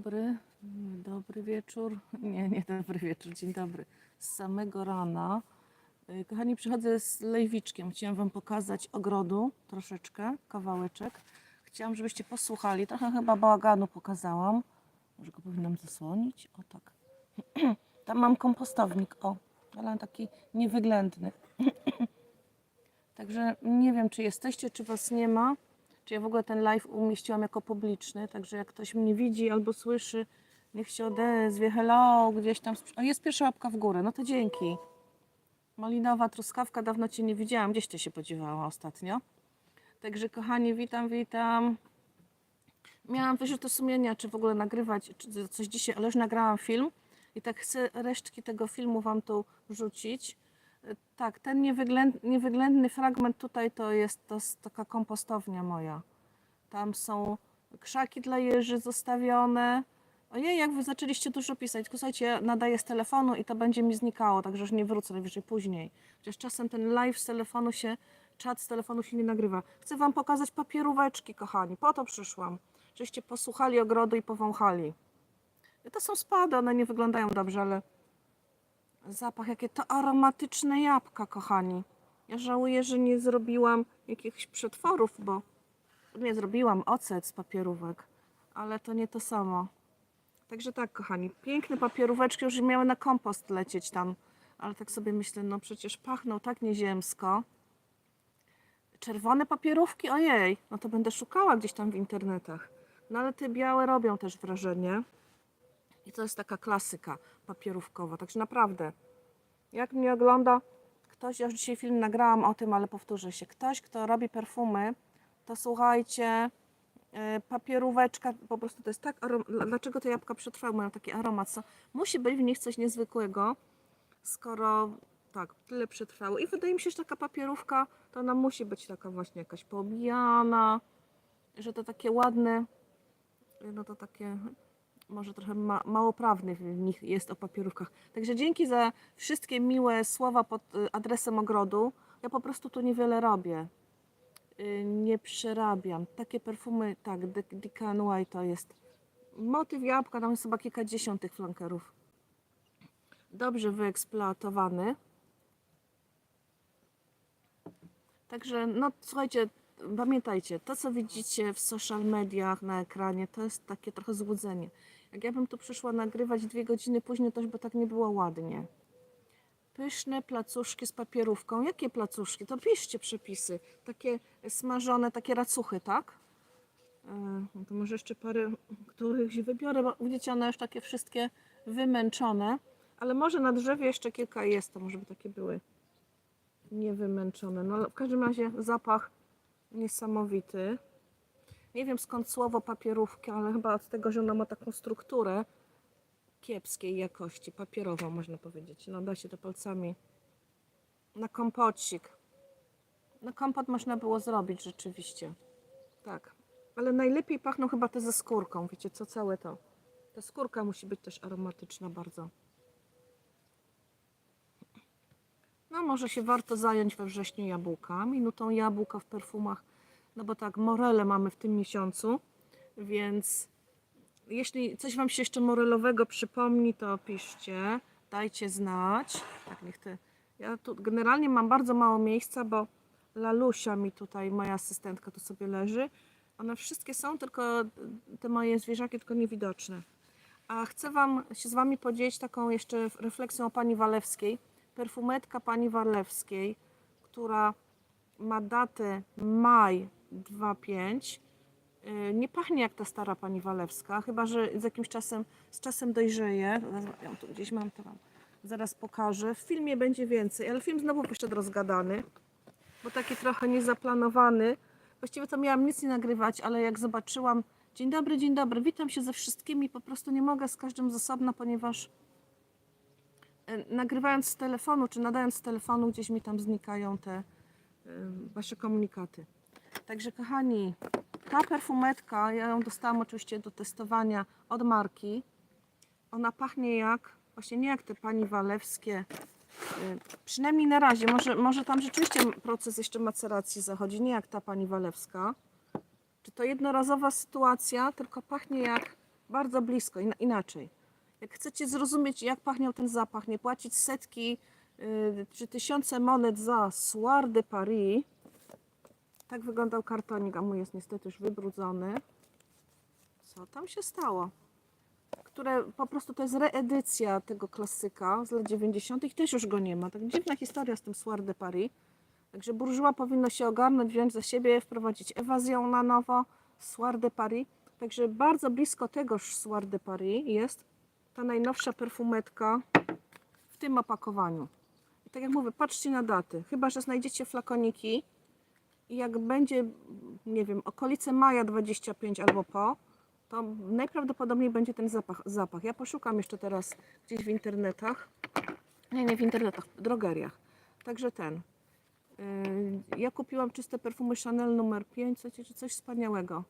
dobry. Dobry wieczór. Nie, nie dobry wieczór, dzień dobry. Z samego rana. Y, Kochani, przychodzę z lejwiczkiem. Chciałam Wam pokazać ogrodu troszeczkę, kawałeczek. Chciałam, żebyście posłuchali. Trochę chyba bałaganu pokazałam. Może go powinnam zasłonić? O tak. Tam mam kompostownik, o, ale taki niewyględny. Także nie wiem, czy jesteście, czy Was nie ma. Czy ja w ogóle ten live umieściłam jako publiczny, także jak ktoś mnie widzi albo słyszy, niech się odezwie, hello, gdzieś tam. O, jest pierwsza łapka w górę, no to dzięki. Malinowa truskawka, dawno Cię nie widziałam, gdzieś Ty się podziewała ostatnio. Także kochani, witam, witam. Miałam wyrzuty sumienia, czy w ogóle nagrywać czy coś dzisiaj, ale już nagrałam film i tak chcę resztki tego filmu Wam tu wrzucić. Tak, ten niewyględ, niewyględny fragment tutaj to jest, to taka kompostownia moja. Tam są krzaki dla jeży zostawione. Ojej, jak wy zaczęliście dużo pisać. Tylko słuchajcie, ja nadaję z telefonu i to będzie mi znikało, także już nie wrócę najwyżej później. Chociaż czasem ten live z telefonu się, czat z telefonu się nie nagrywa. Chcę wam pokazać papieróweczki, kochani. Po to przyszłam. Żeście posłuchali ogrodu i powąchali. To są spady, one nie wyglądają dobrze, ale Zapach, jakie to aromatyczne jabłka, kochani. Ja żałuję, że nie zrobiłam jakichś przetworów, bo nie zrobiłam ocet z papierówek, ale to nie to samo. Także tak, kochani, piękne papieróweczki już miały na kompost lecieć tam, ale tak sobie myślę, no przecież pachną tak nieziemsko. Czerwone papierówki, ojej, no to będę szukała gdzieś tam w internetach. No ale te białe robią też wrażenie. I to jest taka klasyka papierówkowa. Także naprawdę, jak mnie ogląda ktoś, ja już dzisiaj film nagrałam o tym, ale powtórzę się. Ktoś, kto robi perfumy, to słuchajcie, yy, papieróweczka, po prostu to jest tak, dlaczego te jabłka przetrwały, mają taki aromat, co musi być w nich coś niezwykłego, skoro tak, tyle przetrwały. I wydaje mi się, że taka papierówka, to ona musi być taka właśnie jakaś poobijana, że to takie ładne, no to takie może trochę ma, małoprawnych w nich jest o papierówkach. Także dzięki za wszystkie miłe słowa pod y, adresem ogrodu. Ja po prostu tu niewiele robię. Y, Nie przerabiam. Takie perfumy, tak, Dicanuai to jest motyw jabłka, tam jest chyba kilkadziesiąt tych flankerów. Dobrze wyeksploatowany. Także, no słuchajcie, pamiętajcie, to co widzicie w social mediach, na ekranie, to jest takie trochę złudzenie. Jak ja bym tu przyszła nagrywać dwie godziny później, to by tak nie było ładnie. Pyszne placuszki z papierówką. Jakie placuszki? To piszcie przepisy. Takie smażone, takie racuchy, tak? E, no to może jeszcze parę którychś wybiorę, bo widzicie, one już takie wszystkie wymęczone. Ale może na drzewie jeszcze kilka jest, to może by takie były niewymęczone. No w każdym razie zapach niesamowity. Nie wiem skąd słowo papierówki, ale chyba od tego, że ona ma taką strukturę kiepskiej jakości, papierową można powiedzieć. No da się to palcami na kompocik. Na kompot można było zrobić rzeczywiście. Tak. Ale najlepiej pachną chyba te ze skórką. Wiecie co, całe to. Ta skórka musi być też aromatyczna bardzo. No może się warto zająć we wrześniu jabłkami, minutą jabłka w perfumach, no bo tak, morele mamy w tym miesiącu, więc jeśli coś Wam się jeszcze morelowego przypomni, to piszcie, dajcie znać. Tak, niech te... Ja tu generalnie mam bardzo mało miejsca, bo Lalusia mi tutaj, moja asystentka tu sobie leży. One wszystkie są, tylko te moje zwierzaki tylko niewidoczne. A chcę Wam się z Wami podzielić taką jeszcze refleksją o Pani Walewskiej. Perfumetka Pani Walewskiej, która ma datę maj 25. Yy, Nie pachnie jak ta stara Pani Walewska, chyba że z jakimś czasem, z czasem dojrzeje. Ją tu gdzieś mam, to Wam zaraz pokażę. W filmie będzie więcej, ale film znowu wyszedł rozgadany, bo taki trochę niezaplanowany. Właściwie to miałam nic nie nagrywać, ale jak zobaczyłam, dzień dobry, dzień dobry, witam się ze wszystkimi, po prostu nie mogę z każdym z osobna, ponieważ e, nagrywając z telefonu, czy nadając z telefonu, gdzieś mi tam znikają te e, wasze komunikaty. Także kochani, ta perfumetka, ja ją dostałam oczywiście do testowania od marki. Ona pachnie jak, właśnie nie jak te pani walewskie, y, przynajmniej na razie, może, może tam rzeczywiście proces jeszcze maceracji zachodzi, nie jak ta pani walewska. Czy to jednorazowa sytuacja, tylko pachnie jak bardzo blisko, in, inaczej. Jak chcecie zrozumieć, jak pachniał ten zapach, nie płacić setki y, czy tysiące monet za Soir de Paris, tak wyglądał kartonik, a mój jest niestety już wybrudzony. Co tam się stało? Które po prostu to jest reedycja tego klasyka z lat 90. i też już go nie ma. Tak dziwna historia z tym Soir de Paris. Także burżuła powinno się ogarnąć, wziąć za siebie, wprowadzić ewazję na nowo, Soir de Paris. Także bardzo blisko tegoż Soir de Paris jest ta najnowsza perfumetka w tym opakowaniu. I tak jak mówię, patrzcie na daty. Chyba, że znajdziecie flakoniki jak będzie, nie wiem, okolice maja 25 albo po, to najprawdopodobniej będzie ten zapach. zapach. Ja poszukam jeszcze teraz gdzieś w internetach. Nie, nie w internetach, w drogeriach. Także ten. Yy, Ja kupiłam czyste perfumy Chanel numer 5, słuchajcie, czy coś wspaniałego.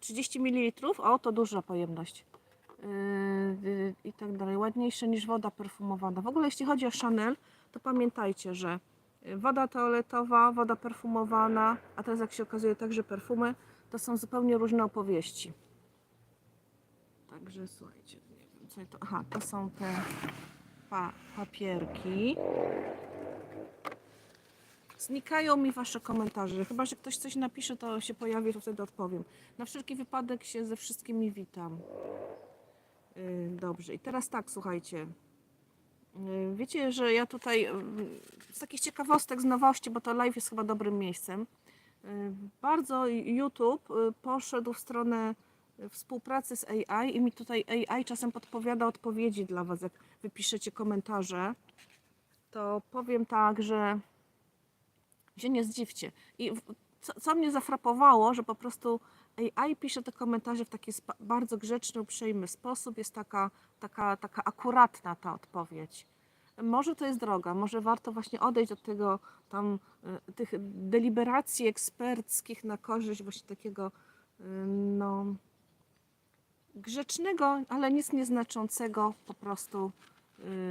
30 ml, o to duża pojemność. Yy, yy, I tak dalej. Ładniejsze niż woda perfumowana. W ogóle jeśli chodzi o Chanel, to pamiętajcie, że woda toaletowa, woda perfumowana, a teraz jak się okazuje także perfumy, to są zupełnie różne opowieści. Także słuchajcie, nie wiem co to. Aha, to są te pa, papierki. Znikają mi Wasze komentarze. Chyba, że ktoś coś napisze, to się pojawi, to wtedy odpowiem. Na wszelki wypadek się ze wszystkimi witam. Yy, Dobrze, i teraz tak, słuchajcie. Yy, Wiecie, że ja tutaj yy, z takich ciekawostek, z nowości, bo to live jest chyba dobrym miejscem. yy, Bardzo YouTube poszedł w stronę współpracy z AI i mi tutaj AI czasem podpowiada odpowiedzi dla Was. Jak wypiszecie komentarze, to powiem tak, że się nie zdziwcie. I co, co mnie zafrapowało, że po prostu AI pisze te komentarze w taki bardzo grzeczny, uprzejmy sposób. Jest taka, taka, taka akuratna ta odpowiedź. Może to jest droga, może warto właśnie odejść od tego tam y, tych deliberacji eksperckich na korzyść właśnie takiego y, no grzecznego, ale nic nieznaczącego po prostu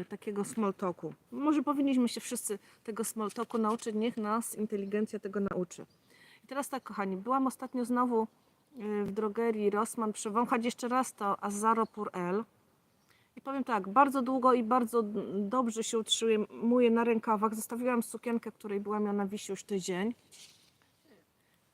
y, takiego small talku. Może powinniśmy się wszyscy tego small talku nauczyć, niech nas inteligencja tego nauczy. I teraz tak, kochani, byłam ostatnio znowu w drogerii Rossmann przewąchać jeszcze raz to Azaro Pur L. I powiem tak, bardzo długo i bardzo dobrze się utrzymuję na rękawach. Zostawiłam sukienkę, której byłam ja na wisi już tydzień.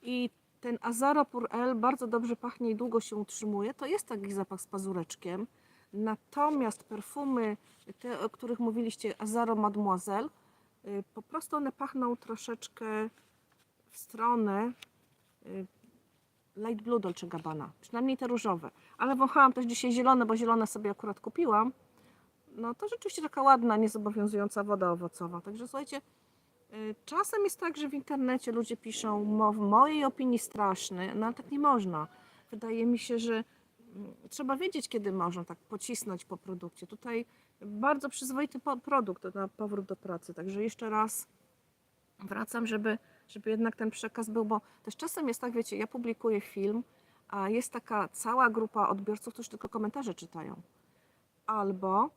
I ten Azaro Pur L bardzo dobrze pachnie i długo się utrzymuje. To jest taki zapach z pazureczkiem. Natomiast perfumy, te o których mówiliście, Azaro Mademoiselle, y, po prostu one pachną troszeczkę w stronę y, Light Blue Dolce Gabbana, przynajmniej te różowe. Ale wąchałam też dzisiaj zielone, bo zielone sobie akurat kupiłam. No to rzeczywiście taka ładna, niezobowiązująca woda owocowa. Także słuchajcie, y, czasem jest tak, że w internecie ludzie piszą w mojej opinii straszny, no ale tak nie można. Wydaje mi się, że mm, trzeba wiedzieć, kiedy można tak pocisnąć po produkcie. Tutaj bardzo przyzwoity produkt na powrót do pracy. Także jeszcze raz wracam, żeby, żeby jednak ten przekaz był, bo też czasem jest tak, wiecie, ja publikuję film, a jest taka cała grupa odbiorców, którzy tylko komentarze czytają. Albo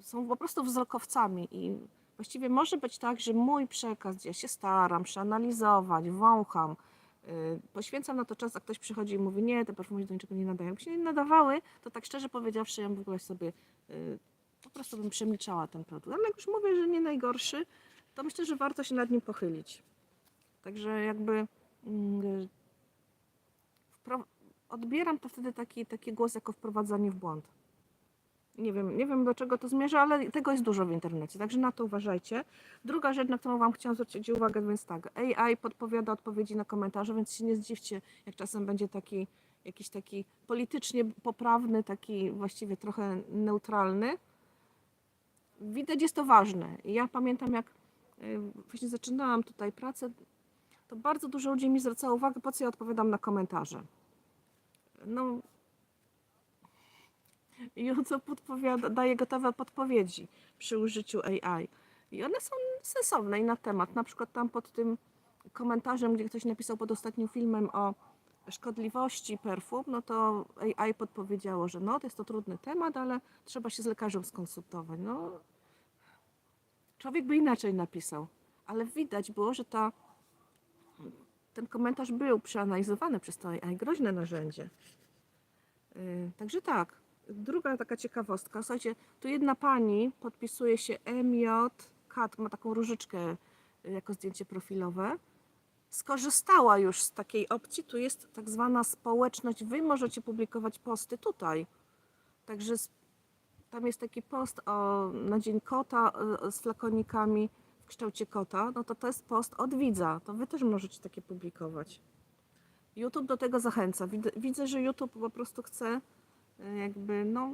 są po prostu wzrokowcami i właściwie może być tak, że mój przekaz, gdzie ja się staram przeanalizować, wącham, yy, poświęcam na to czas, a ktoś przychodzi i mówi, nie, te perfumy się do niczego nie nadają. Jakby się nie nadawały, to tak szczerze powiedziawszy, ja w ogóle sobie yy, po prostu bym przemilczała ten produkt. Ale jak już mówię, że nie najgorszy, to myślę, że warto się nad nim pochylić. Także jakby mm, odbieram to wtedy taki, taki głos jako wprowadzanie w błąd. Nie wiem, nie wiem do czego to zmierza, ale tego jest dużo w internecie, także na to uważajcie. Druga rzecz, na którą Wam chciałam zwrócić uwagę, więc tak, AI podpowiada odpowiedzi na komentarze, więc się nie zdziwcie, jak czasem będzie taki jakiś taki politycznie poprawny, taki właściwie trochę neutralny. Widać jest to ważne. Ja pamiętam, jak y, właśnie zaczynałam tutaj pracę, to bardzo dużo ludzi mi zwracało uwagę, po co ja odpowiadam na komentarze. No, Juco podpowiada, daje gotowe podpowiedzi przy użyciu AI. I one są sensowne i na temat. Na przykład tam pod tym komentarzem, gdzie ktoś napisał pod ostatnim filmem o szkodliwości perfum, no to AI podpowiedziało, że no to jest to trudny temat, ale trzeba się z lekarzem skonsultować. No, człowiek by inaczej napisał, ale widać było, że ta, ten komentarz był przeanalizowany przez to AI, groźne narzędzie. Y, Także tak. Druga taka ciekawostka. Słuchajcie, tu jedna pani podpisuje się MJ Kat, ma taką różyczkę y, jako zdjęcie profilowe. Skorzystała już z takiej opcji. Tu jest tak zwana społeczność. Wy możecie publikować posty tutaj. Także tam jest taki post o, na dzień kota z flakonikami kształcie kota. No to to jest post od widza. To wy też możecie takie publikować. YouTube do tego zachęca. Widzę, że YouTube po prostu chce e, jakby no,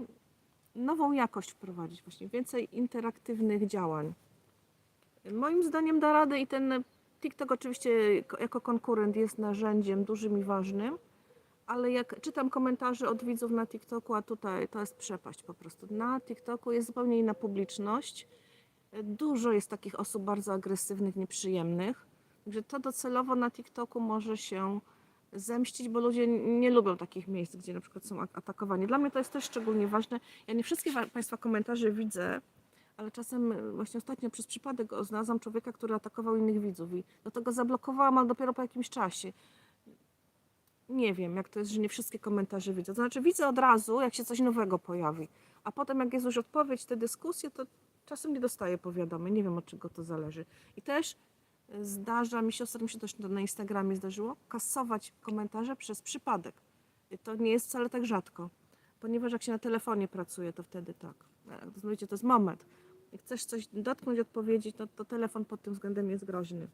nową jakość wprowadzić, właśnie więcej interaktywnych działań. Moim zdaniem da radę i ten TikTok oczywiście ko- jako konkurent jest narzędziem dużym i ważnym, ale jak czytam komentarze od widzów na TikToku, a tutaj to jest przepaść po prostu. Na TikToku jest zupełnie inna publiczność. E, Dużo jest takich osób bardzo agresywnych, nieprzyjemnych. Także to docelowo na TikToku może się zemścić, bo ludzie nie lubią takich miejsc, gdzie na przykład są ak- atakowani. Dla mnie to jest też szczególnie ważne. Ja nie wszystkie wa- Państwa komentarze widzę, ale czasem y, właśnie ostatnio przez przypadek znalazłam człowieka, który atakował innych widzów i do tego zablokowałam, ale dopiero po jakimś czasie. Nie wiem, jak to jest, że nie wszystkie komentarze widzę. To znaczy widzę od razu, jak się coś nowego pojawi, a potem jak jest już odpowiedź, te dyskusje, to czasem nie dostaję powiadomień. Nie wiem, od czego to zależy. I też zdarza mi się, ostatnio się też na Instagramie zdarzyło, kasować komentarze przez przypadek. To nie jest wcale tak rzadko, ponieważ jak się na telefonie pracuje, to wtedy tak. E, To, wiecie, to jest moment. Jak chcesz coś dotknąć, odpowiedzieć, to, to telefon pod tym względem jest groźny.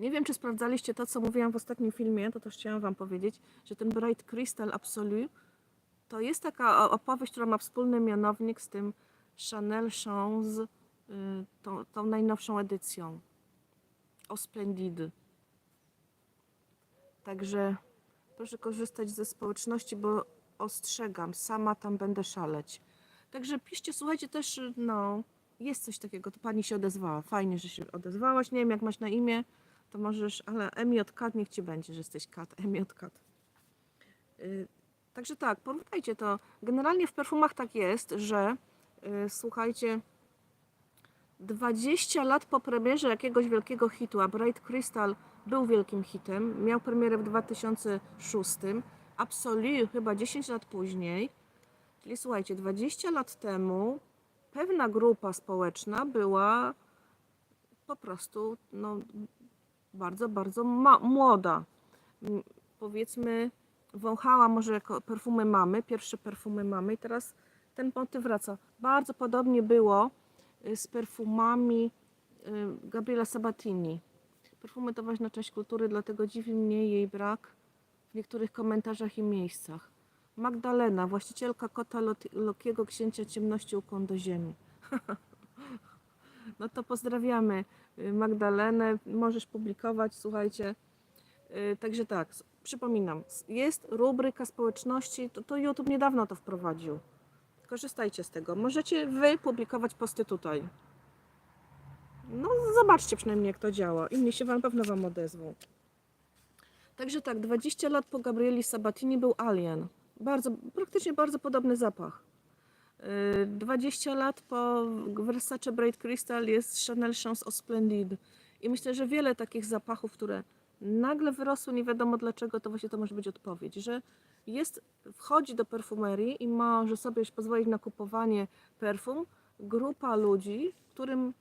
Nie wiem, czy sprawdzaliście to, co mówiłam w ostatnim filmie, to też chciałam Wam powiedzieć, że ten Bright Crystal Absolu to jest taka opowieść, która ma wspólny mianownik z tym Chanel Chance, y, tą, tą najnowszą edycją o Splendidy. Także proszę korzystać ze społeczności, bo ostrzegam, sama tam będę szaleć. Także piszcie, słuchajcie, też, no, jest coś takiego, to pani się odezwała. Fajnie, że się odezwałaś. Nie wiem, jak masz na imię, to możesz, ale MJK niech ci będzie, że jesteś kat, MJK. Y, Także tak, porównajcie to. Generalnie w perfumach tak jest, że y, słuchajcie, 20 lat po premierze jakiegoś wielkiego hitu, a Bright Crystal był wielkim hitem, miał premierę w 2006, Absolu chyba 10 lat później, czyli słuchajcie, 20 lat temu pewna grupa społeczna była po prostu no, bardzo, bardzo młoda. M, Powiedzmy, wąchała może perfumy mamy, pierwsze perfumy mamy i teraz ten motyw wraca. Bardzo podobnie było y, z perfumami y, Gabriela Sabatini. Perfumy to ważna część kultury, dlatego dziwi mnie jej brak w niektórych komentarzach i miejscach. Magdalena, właścicielka kota Lokiego, księcia ciemności ukłon do ziemi. no to pozdrawiamy y, Magdalenę, możesz publikować, słuchajcie. Także tak, przypominam, jest rubryka społeczności, to, to YouTube niedawno to wprowadził. Korzystajcie z tego. Możecie wy publikować posty tutaj. No, zobaczcie przynajmniej, jak to działa. Inni się wam pewno wam odezwą. Także tak, 20 lat po Gabrieli Sabatini był Alien. Bardzo, praktycznie bardzo podobny zapach. Yy, 20 lat po Versace Bright Crystal jest Chanel Chance o Splendid. I myślę, że wiele takich zapachów, które nagle wyrosły, nie wiadomo dlaczego, to właśnie to może być odpowiedź, że jest, wchodzi do perfumerii i może sobie pozwolić na kupowanie perfum grupa ludzi, którym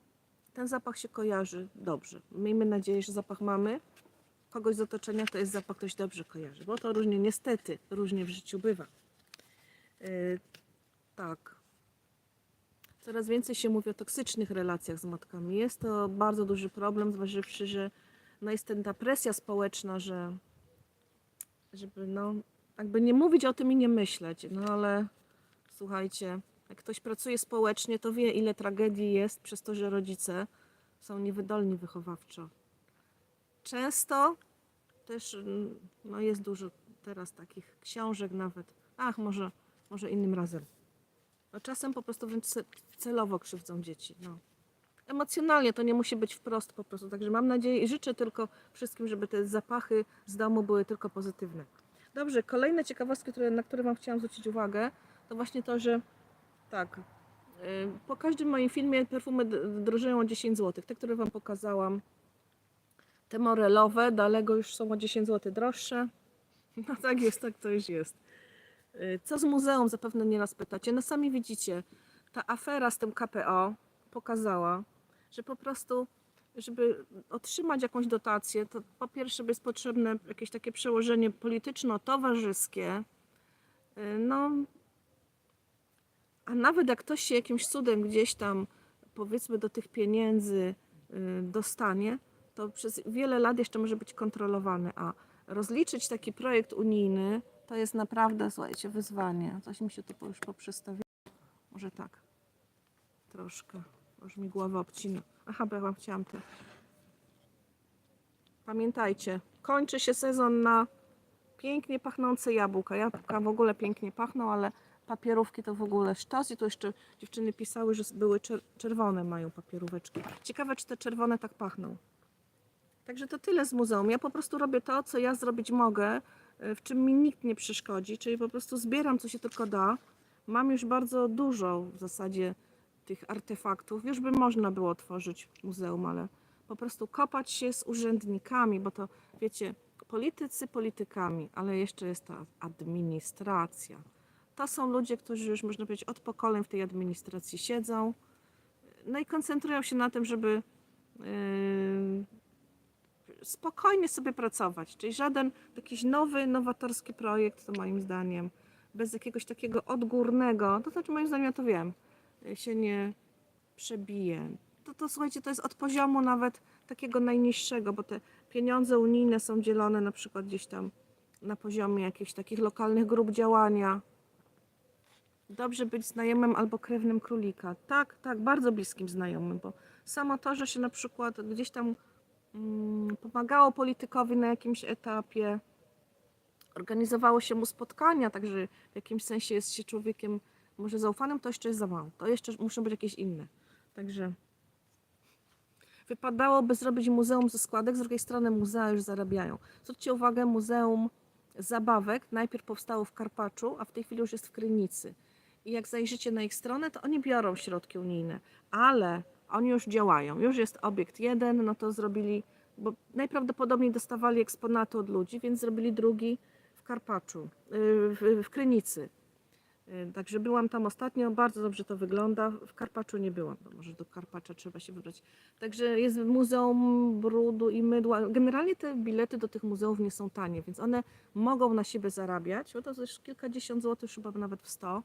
ten zapach się kojarzy dobrze. Miejmy nadzieję, że zapach mamy. Kogoś z otoczenia to jest zapach, się dobrze kojarzy, bo to różnie, niestety, różnie w życiu bywa. Yy, tak. Coraz więcej się mówi o toksycznych relacjach z matkami. Jest to bardzo duży problem, zważywszy, że no jest ten, ta presja społeczna, że żeby no, jakby nie mówić o tym i nie myśleć. No ale słuchajcie, jak ktoś pracuje społecznie, to wie, ile tragedii jest przez to, że rodzice są niewydolni wychowawczo. Często też no jest dużo teraz takich książek nawet. Ach, może, może innym razem. No czasem po prostu wręcz ce- celowo krzywdzą dzieci. No. Emocjonalnie to nie musi być wprost po prostu. Także mam nadzieję i życzę tylko wszystkim, żeby te zapachy z domu były tylko pozytywne. Dobrze, kolejne ciekawostki, które, na które Wam chciałam zwrócić uwagę, to właśnie to, że tak, y, po każdym moim filmie perfumy drożeją o 10 zł. Te, które Wam pokazałam, te morelowe, daleko już są o 10 zł droższe. No tak jest, tak to już jest. Y, Co z muzeum? Zapewne nieraz pytacie. No sami widzicie, ta afera z tym KPO pokazała, że po prostu, żeby otrzymać jakąś dotację, to po pierwsze jest potrzebne jakieś takie przełożenie polityczno-towarzyskie. Y, No, a nawet jak ktoś się jakimś cudem gdzieś tam, powiedzmy, do tych pieniędzy y, dostanie, to przez wiele lat jeszcze może być kontrolowany. A rozliczyć taki projekt unijny to jest naprawdę, słuchajcie, wyzwanie. Coś mi się tu już poprzestawiło. Może tak. Troszkę. Już mi głowa obcina. Aha, bo ja wam chciałam te. Pamiętajcie, kończy się sezon na pięknie pachnące jabłka. Jabłka w ogóle pięknie pachną, ale papierówki to w ogóle sztos. I tu jeszcze dziewczyny pisały, że były czer- czerwone mają papieróweczki. Ciekawe, czy te czerwone tak pachną. Także to tyle z muzeum. Ja po prostu robię to, co ja zrobić mogę, y, w czym mi nikt nie przeszkodzi, czyli po prostu zbieram, co się tylko da. Mam już bardzo dużo w zasadzie tych artefaktów. Już by można było tworzyć muzeum, ale po prostu kopać się z urzędnikami, bo to wiecie, politycy politykami, ale jeszcze jest ta administracja. To są ludzie, którzy już można powiedzieć od pokoleń w tej administracji siedzą. No i koncentrują się na tym, żeby yy, spokojnie sobie pracować. Czyli żaden jakiś nowy, nowatorski projekt, to moim zdaniem, bez jakiegoś takiego odgórnego, to znaczy moim zdaniem ja to wiem, się nie przebije. To, to słuchajcie, to jest od poziomu nawet takiego najniższego, bo te pieniądze unijne są dzielone na przykład gdzieś tam na poziomie jakichś takich lokalnych grup działania. Dobrze być znajomym albo krewnym królika. Tak, tak, bardzo bliskim znajomym, bo samo to, że się na przykład gdzieś tam mm, pomagało politykowi na jakimś etapie, organizowało się mu spotkania, także w jakimś sensie jest się człowiekiem może zaufanym, to jeszcze jest za mało. To jeszcze muszą być jakieś inne. Także wypadałoby zrobić muzeum ze składek, z drugiej strony muzea już zarabiają. Zwróćcie uwagę, muzeum zabawek najpierw powstało w Karpaczu, a w tej chwili już jest w Krynicy. I jak zajrzycie na ich stronę, to oni biorą środki unijne, ale oni już działają. Już jest obiekt jeden, no to zrobili, bo najprawdopodobniej dostawali eksponaty od ludzi, więc zrobili drugi w Karpaczu, yy, w, w Krynicy. Yy, Także byłam tam ostatnio, bardzo dobrze to wygląda. W Karpaczu nie byłam, bo może do Karpacza trzeba się wybrać. Także jest Muzeum Brudu i Mydła. Generalnie te bilety do tych muzeów nie są tanie, więc one mogą na siebie zarabiać, bo to jest kilkadziesiąt złotych, chyba nawet w sto.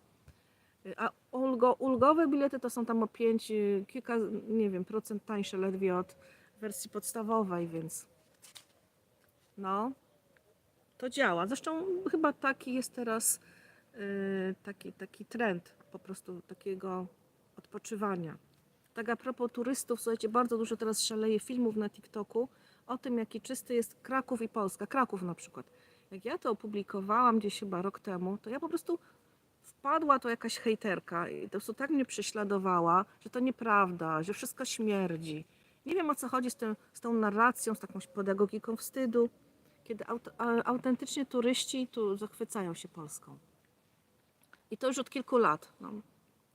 A ulgo, ulgowe bilety to są tam o 5, kilka, nie wiem, procent tańsze ledwie od wersji podstawowej, więc no, to działa. Zresztą chyba taki jest teraz taki, taki trend po prostu takiego odpoczywania. Tak a propos turystów, słuchajcie, bardzo dużo teraz szaleje filmów na TikToku o tym, jaki czysty jest Kraków i Polska. Kraków na przykład. Jak ja to opublikowałam gdzieś chyba rok temu, to ja po prostu wpadła to jakaś hejterka i po prostu tak mnie prześladowała, że to nieprawda, że wszystko śmierdzi. Nie wiem o co chodzi z, tym, z tą narracją, z jakąś pedagogiką wstydu, kiedy aut, autentycznie turyści tu zachwycają się Polską. I to już od kilku lat. No,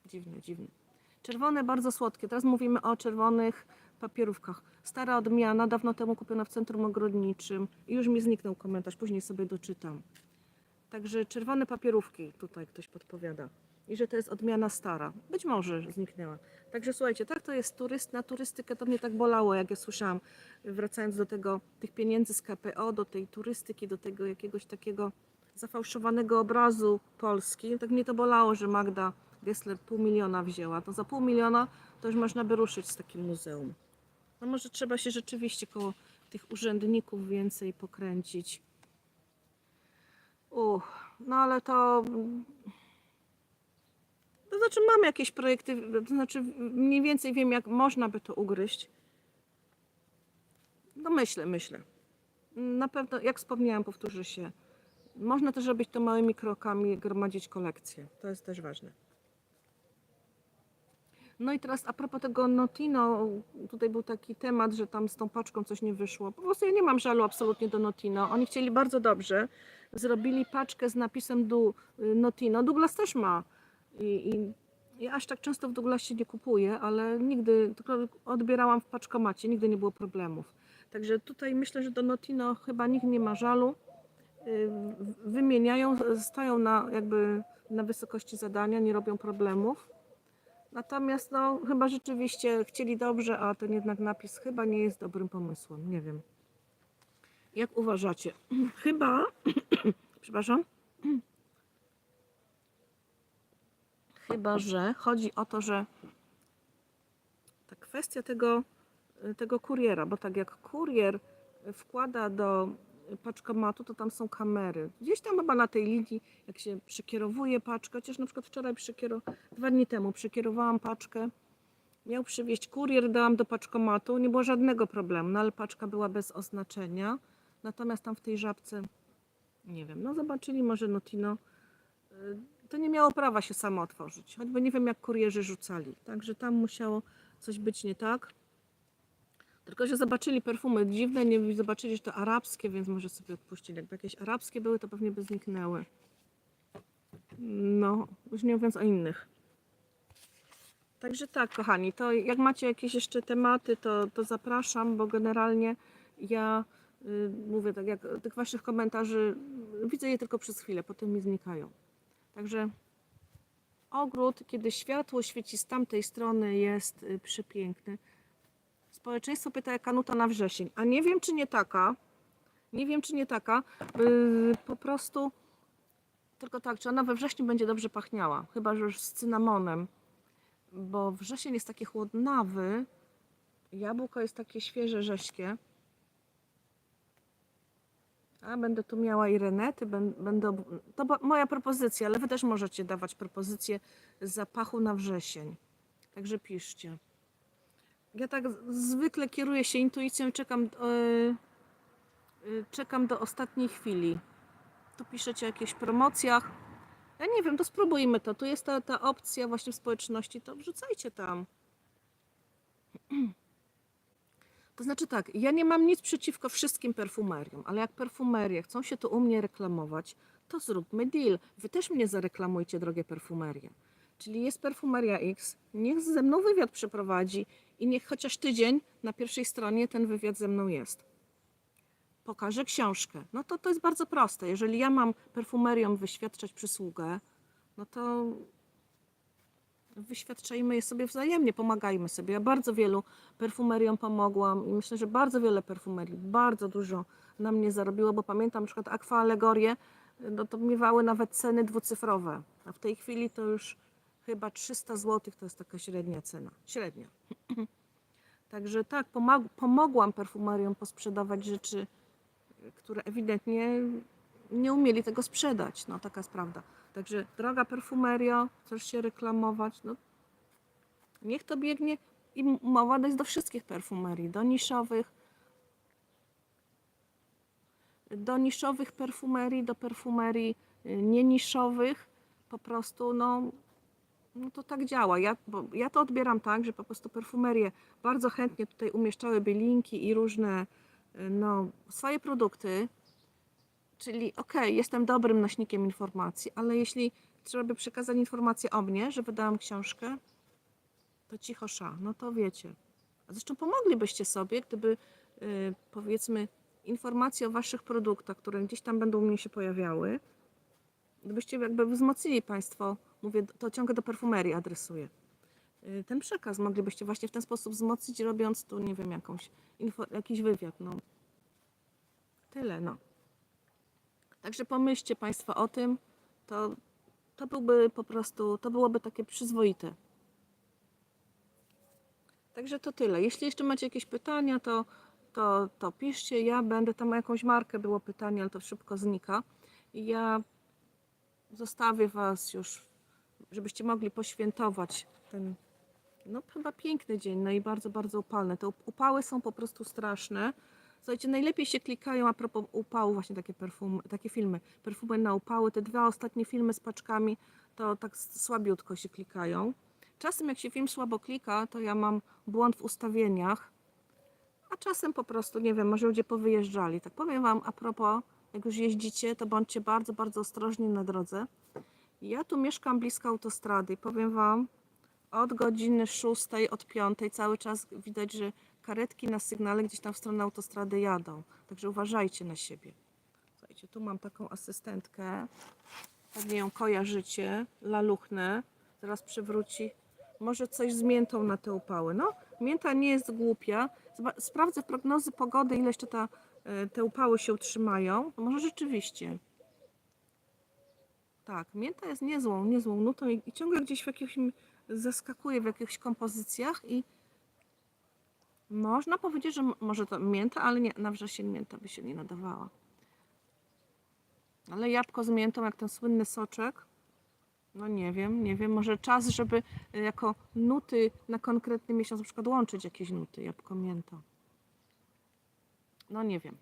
dziwne, dziwne. Czerwone bardzo słodkie. Teraz mówimy o czerwonych papierówkach. Stara odmiana, dawno temu kupiona w centrum ogrodniczym. I już mi zniknął komentarz, później sobie doczytam. Także czerwone papierówki, tutaj ktoś podpowiada. I że to jest odmiana stara. Być może zniknęła. Także słuchajcie, tak to jest turyst, na turystykę to mnie tak bolało, jak ja słyszałam, wracając do tego, tych pieniędzy z KPO, do tej turystyki, do tego jakiegoś takiego zafałszowanego obrazu Polski. Tak mnie to bolało, że Magda Gessler pół miliona wzięła. To za pół miliona to już można by ruszyć z takim muzeum. No może trzeba się rzeczywiście koło tych urzędników więcej pokręcić. Uch, no ale to. To znaczy, mam jakieś projekty, to znaczy, mniej więcej wiem, jak można by to ugryźć. No myślę, myślę. Na pewno, jak wspomniałam, powtórzę się. Można też robić to małymi krokami, gromadzić kolekcje. To jest też ważne. No i teraz a propos tego Notino, tutaj był taki temat, że tam z tą paczką coś nie wyszło. Po prostu ja nie mam żalu absolutnie do Notino. Oni chcieli bardzo dobrze. Zrobili paczkę z napisem du, Notino. Douglas też ma. I, I ja aż tak często w Douglasie nie kupuję, ale nigdy, tylko odbierałam w paczkomacie, nigdy nie było problemów. Także tutaj myślę, że do Notino chyba nikt nie ma żalu. Wymieniają, stoją na jakby na wysokości zadania, nie robią problemów. Natomiast no, chyba rzeczywiście chcieli dobrze, a ten jednak napis chyba nie jest dobrym pomysłem. Nie wiem. Jak uważacie? Chyba, przepraszam, chyba, że chodzi o to, że ta kwestia tego, tego kuriera, bo tak jak kurier wkłada do paczkomatu, to tam są kamery. Gdzieś tam chyba na tej linii, jak się przekierowuje paczkę, chociaż na przykład wczoraj przekierowałam, dwa dni temu przekierowałam paczkę, miał przywieźć kurier, dałam do paczkomatu, nie było żadnego problemu, no ale paczka była bez oznaczenia, natomiast tam w tej żabce, nie wiem, no zobaczyli może Notino, y, to nie miało prawa się samo otworzyć, choćby nie wiem jak kurierzy rzucali, także tam musiało coś być nie tak. Tylko, że zobaczyli perfumy dziwne, nie zobaczyli, że to arabskie, więc może sobie odpuścili. Jakby jakieś arabskie były, to pewnie by zniknęły. No, już nie mówiąc o innych. Także tak, kochani, to jak macie jakieś jeszcze tematy, to, to zapraszam, bo generalnie ja y, mówię tak, jak tych waszych komentarzy widzę je tylko przez chwilę, potem mi znikają. Także ogród, kiedy światło świeci z tamtej strony, jest y, przepiękny. Społeczeństwo pyta, jaka nuta na wrzesień. A nie wiem, czy nie taka. Nie wiem, czy nie taka. Yy, po prostu tylko tak, czy ona we wrześniu będzie dobrze pachniała. Chyba, że już z cynamonem. Bo wrzesień jest taki chłodnawy. Jabłko jest takie świeże, rześkie. A będę tu miała i renety, bę- będę. To moja propozycja, ale wy też możecie dawać propozycje zapachu na wrzesień. Także piszcie. Ja tak zwykle kieruję się intuicją czekam, yy, yy, czekam do ostatniej chwili. Tu piszecie o jakichś promocjach. Ja nie wiem, to spróbujmy to. Tu jest ta, ta opcja właśnie w społeczności, to wrzucajcie tam. To znaczy tak, ja nie mam nic przeciwko wszystkim perfumeriom, ale jak perfumerie chcą się tu u mnie reklamować, to zróbmy deal. Wy też mnie zareklamujcie, drogie perfumerie. Czyli jest perfumeria X, niech ze mną wywiad przeprowadzi i niech chociaż tydzień na pierwszej stronie ten wywiad ze mną jest. Pokażę książkę. No to to jest bardzo proste. Jeżeli ja mam perfumerią wyświadczać przysługę, no to wyświadczajmy je sobie wzajemnie, pomagajmy sobie. Ja bardzo wielu perfumeriom pomogłam i myślę, że bardzo wiele perfumerii, bardzo dużo na mnie zarobiło, bo pamiętam na przykład Aqua Alegorie, no to miewały nawet ceny dwucyfrowe, a w tej chwili to już chyba 300 zł to jest taka średnia cena. Średnia. Także tak, pomogłam perfumeriom posprzedawać rzeczy, które ewidentnie nie umieli tego sprzedać. No taka jest prawda. Także droga perfumerio, chcesz się reklamować, no niech to biegnie i mowa jest do wszystkich perfumerii, do niszowych, do niszowych perfumerii, do perfumerii y, nieniszowych, po prostu no, no to tak działa. Ja, ja to odbieram tak, że po prostu perfumerie bardzo chętnie tutaj umieszczałyby linki i różne y, no, swoje produkty, czyli okej, jestem dobrym nośnikiem informacji, ale jeśli trzeba by przekazać informację o mnie, że wydałam książkę, to cicho sza, no to wiecie. A zresztą pomoglibyście sobie, gdyby y, powiedzmy informacje o waszych produktach, które gdzieś tam będą u mnie się pojawiały, gdybyście jakby wzmocnili Państwo, mówię, to ciągle do perfumerii adresuję, y, ten przekaz moglibyście właśnie w ten sposób wzmocnić, robiąc tu, nie wiem, jakąś, info, jakiś wywiad, no. Tyle, no. Także pomyślcie Państwo o tym, to, to byłby po prostu, to byłoby takie przyzwoite. Także to tyle. Jeśli jeszcze macie jakieś pytania, to, to, to piszcie. Ja będę tam jakąś markę było pytanie, ale to szybko znika. Ja zostawię Was już, żebyście mogli poświętować ten, no chyba piękny dzień, no i bardzo, bardzo upalny. Te up- upały są po prostu straszne. Słuchajcie, najlepiej się klikają a propos upału, właśnie takie, perfum, takie filmy, perfumy na upały. Te dwa ostatnie filmy z paczkami, to tak słabiutko się klikają. Czasem jak się film słabo klika, to ja mam błąd w ustawieniach, a czasem po prostu, nie wiem, może ludzie powyjeżdżali. Tak powiem Wam a propos, jak już jeździcie, to bądźcie bardzo, bardzo ostrożni na drodze. Ja tu mieszkam blisko autostrady powiem Wam, od godziny 6, od 5 cały czas widać, że karetki na sygnale gdzieś tam w stronę autostrady jadą. Także uważajcie na siebie. Słuchajcie, tu mam taką asystentkę. Pewnie ją kojarzycie. Laluchnę. Zaraz przywróci. Może coś z miętą na te upały. No, mięta nie jest głupia. Sprawdzę prognozy pogody, ile jeszcze ta, te upały się utrzymają. Może rzeczywiście. Tak, mięta jest niezłą, niezłą nutą i, i ciągle gdzieś w jakichś m- zaskakuje w jakichś kompozycjach i można powiedzieć, że może to mięta, ale nie, na wrzesień mięta by się nie nadawała. Ale jabłko z miętą, jak ten słynny soczek, no nie wiem, nie wiem, może czas, żeby y, jako nuty na konkretny miesiąc na przykład łączyć jakieś nuty, jabłko, mięta. No nie wiem.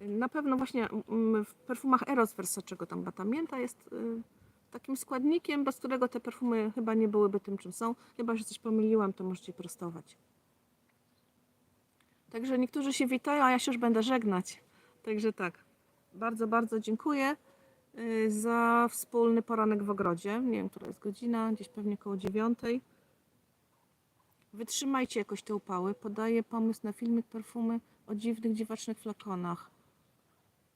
Na pewno właśnie mm, w perfumach Eros Versacego tam mięta jest y, takim składnikiem, bez którego te perfumy chyba nie byłyby tym, czym są. Chyba, że coś pomyliłam, to możecie prostować. Także niektórzy się witają, a ja się już będę żegnać. Także tak, bardzo, bardzo dziękuję y, za wspólny poranek w ogrodzie. Nie wiem, która jest godzina, gdzieś pewnie koło dziewiątej. Wytrzymajcie jakoś te upały. Podaję pomysł na filmik perfumy o dziwnych, dziwacznych flakonach.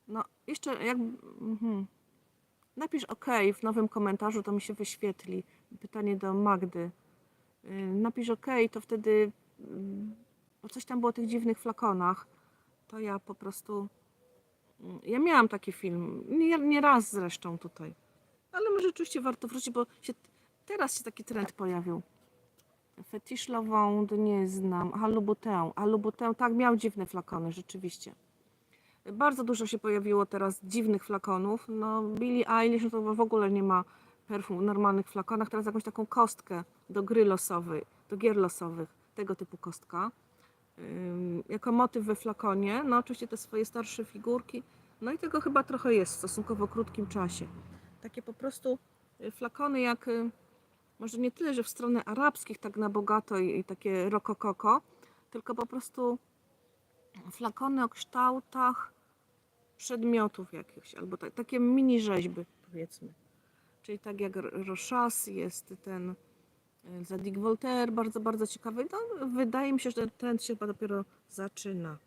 No, jeszcze jak... Mhm. Napisz OK w nowym komentarzu, to mi się wyświetli. Pytanie do Magdy. Y, Napisz OK, to wtedy... mm, Bo coś tam było o tych dziwnych flakonach. To ja po prostu... mm, Ja miałam taki film. Nie, nie raz zresztą tutaj. Ale może rzeczywiście warto wrócić, bo się, teraz się taki trend pojawił. Fetisz Lavande nie znam. Halubutę. Halubutę, tak, miał dziwne flakony, rzeczywiście. Bardzo dużo się pojawiło teraz dziwnych flakonów. No, Billie Eilish no to w ogóle nie ma perfum w normalnych flakonach. Teraz jakąś taką kostkę do gry losowej, do gier losowych. Tego typu kostka. Jako motyw we flakonie. No oczywiście te swoje starsze figurki. No i tego chyba trochę jest w stosunkowo krótkim czasie. Takie po prostu y, flakony jak... może nie tyle, że w stronę arabskich tak na bogato i, i takie rokokoko, tylko po prostu flakony o kształtach przedmiotów jakichś, albo ta, takie mini rzeźby powiedzmy. Czyli tak jak Rochas jest ten e, Zadig Voltaire, bardzo, bardzo ciekawy. No, wydaje mi się, że ten trend się dopiero zaczyna.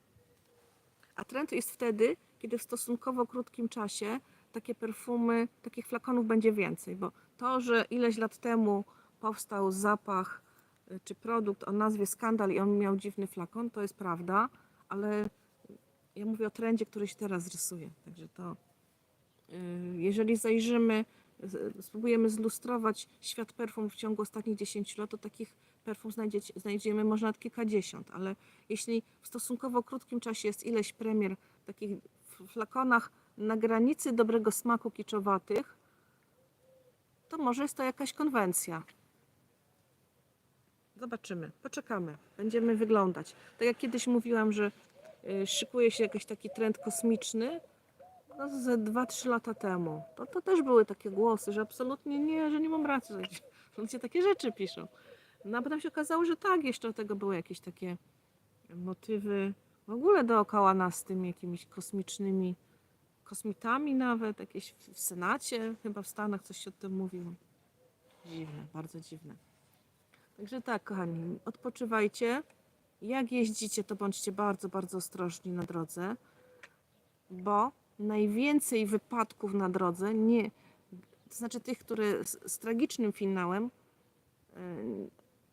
A trend jest wtedy, kiedy w stosunkowo krótkim czasie takie perfumy, takich flakonów będzie więcej, bo to, że ileś lat temu powstał zapach y, czy produkt o nazwie Skandal i on miał dziwny flakon, to jest prawda, ale ja mówię o trendzie, który się teraz rysuje. Także to, y, jeżeli zajrzymy, spróbujemy zlustrować świat perfum w ciągu ostatnich 10 lat, to takich perfum znajdziemy może nawet kilkadziesiąt, ale jeśli w stosunkowo krótkim czasie jest ileś premier w takich flakonach na granicy dobrego smaku kiczowatych, to może jest to jakaś konwencja. Zobaczymy, poczekamy, będziemy wyglądać. Tak jak kiedyś mówiłam, że y, szykuje się jakiś taki trend kosmiczny, no ze 2-3 lata temu. To, to też były takie głosy, że absolutnie nie, że nie mam racji, że ludzie takie rzeczy piszą. No a potem się okazało, że tak, jeszcze do tego były jakieś takie motywy w ogóle dookoła nas z tymi jakimiś kosmicznymi kosmitami nawet, jakieś w w Senacie, chyba w Stanach coś się o tym mówiło. Dziwne, bardzo dziwne. Także tak, kochani, odpoczywajcie. Jak jeździcie, to bądźcie bardzo, bardzo ostrożni na drodze, bo najwięcej wypadków na drodze, nie, to znaczy tych, które z, z tragicznym finałem,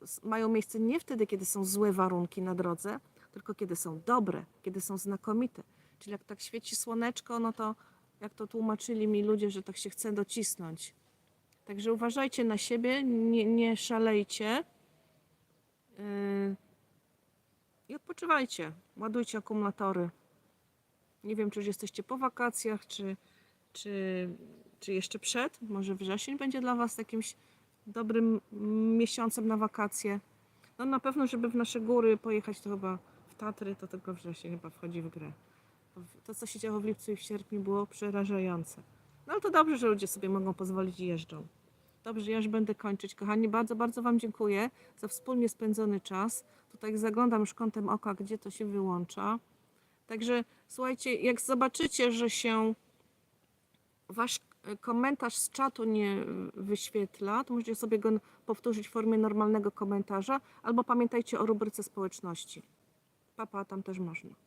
s- mają miejsce nie wtedy, kiedy są złe warunki na drodze, tylko kiedy są dobre, kiedy są znakomite. Czyli jak tak świeci słoneczko, no to jak to tłumaczyli mi ludzie, że tak się chce docisnąć. Także uważajcie na siebie, nie, nie szalejcie. Yy, I odpoczywajcie, ładujcie akumulatory. Nie wiem, czy już jesteście po wakacjach, czy, czy, czy jeszcze przed. Może wrzesień będzie dla Was jakimś dobrym miesiącem na wakacje. No na pewno, żeby w nasze góry pojechać, to chyba w Tatry, to tylko wrzesień chyba wchodzi w grę. To, co się działo w lipcu i w sierpniu, było przerażające. No to dobrze, że ludzie sobie mogą pozwolić i jeżdżą. Dobrze, ja już będę kończyć. Kochani, bardzo, bardzo Wam dziękuję za wspólnie spędzony czas. Tutaj zaglądam już kątem oka, gdzie to się wyłącza. Także słuchajcie, jak zobaczycie, że się Wasz e, komentarz z czatu nie e, wyświetla, to możecie sobie go powtórzyć w formie normalnego komentarza, albo pamiętajcie o rubryce społeczności. Papa, tam też można.